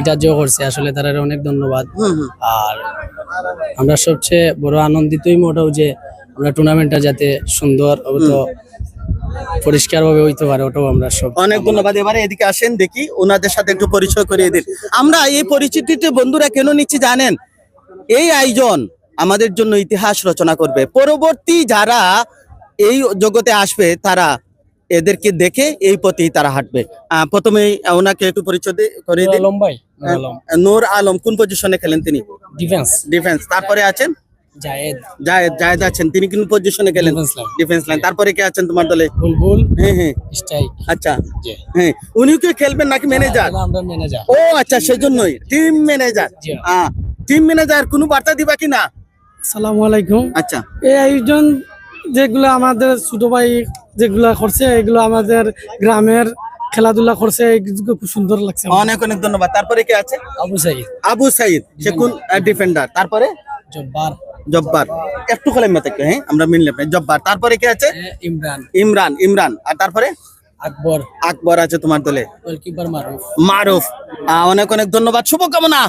এটা যে করছে। আসলে তার অনেক ধন্যবাদ। আর আমরা সবচেয়ে বড় আনন্দিতই মোটাও যে আমরা টুর্নামেন্টটা যাতে সুন্দর অত পরিষ্কার হইতে পারে ওটাও আমরা সব অনেক ধন্যবাদ। এবারে এদিকে আসেন দেখি ওনাদের সাথে একটু পরিচয় করিয়ে দিন। আমরা এই পরিচিতিতে বন্ধুরা কেন নিচ্ছি জানেন? এই আয়োজন আমাদের জন্য ইতিহাস রচনা করবে। পরবর্তী যারা এই জগতে আসবে তারা এদেরকে দেখে এই পথে তারা হাঁটবে। আহ, প্রথমেই ওনাকে একটু পরিচয় দি- করিয়ে দিন। লম্বাই আলম। নূর আলম কোন পজিশনে খেলেন তিনি? ডিফেন্স ডিফেন্স তারপরে আছেন? জায়েদ। জায়েদ জায়েদ আছেন। তিনি কোন পজিশনে খেলেন? ডিফেন্স লাইন তারপরে কে আছেন তোমার দলে? বুলবুল। হ্যাঁ হ্যাঁ। স্ট্রাইক আচ্ছা। হ্যাঁ। উনি কি খেলবেন নাকি ম্যানেজার আমরা ম্যানেজার ও আচ্ছা সেজন্যই। Team manager. হ্যাঁ টিম ম্যানেজার কোনো বার্তা দিবা কি না? আসসালামু আলাইকুম। আচ্ছা। এই আয়োজন যেগুলো আমাদের ছোট ভাই যেগুলা করছে এগুলো আমাদের গ্রামের খেলাধুলা করছে খুব সুন্দর লাগছে অনেক অনেক ধন্যবাদ। তারপরে কে আছে? আবু সাইদ। আবু সাইদ সে কোন ডিফেন্ডার তারপরে? জব্বার। জব্বার। একটু খেলে মেতে হ্যাঁ? আমরা মিললে পাই। জব্বার। তারপরে কে আছে? ইমরান। ইমরান ইমরান। আর তারপরে? আকবর। আকবর আছে তোমার দলে। গোলকিপার মারুফ। মারুফ। অনেক অনেক ধন্যবাদ। শুভকামনা।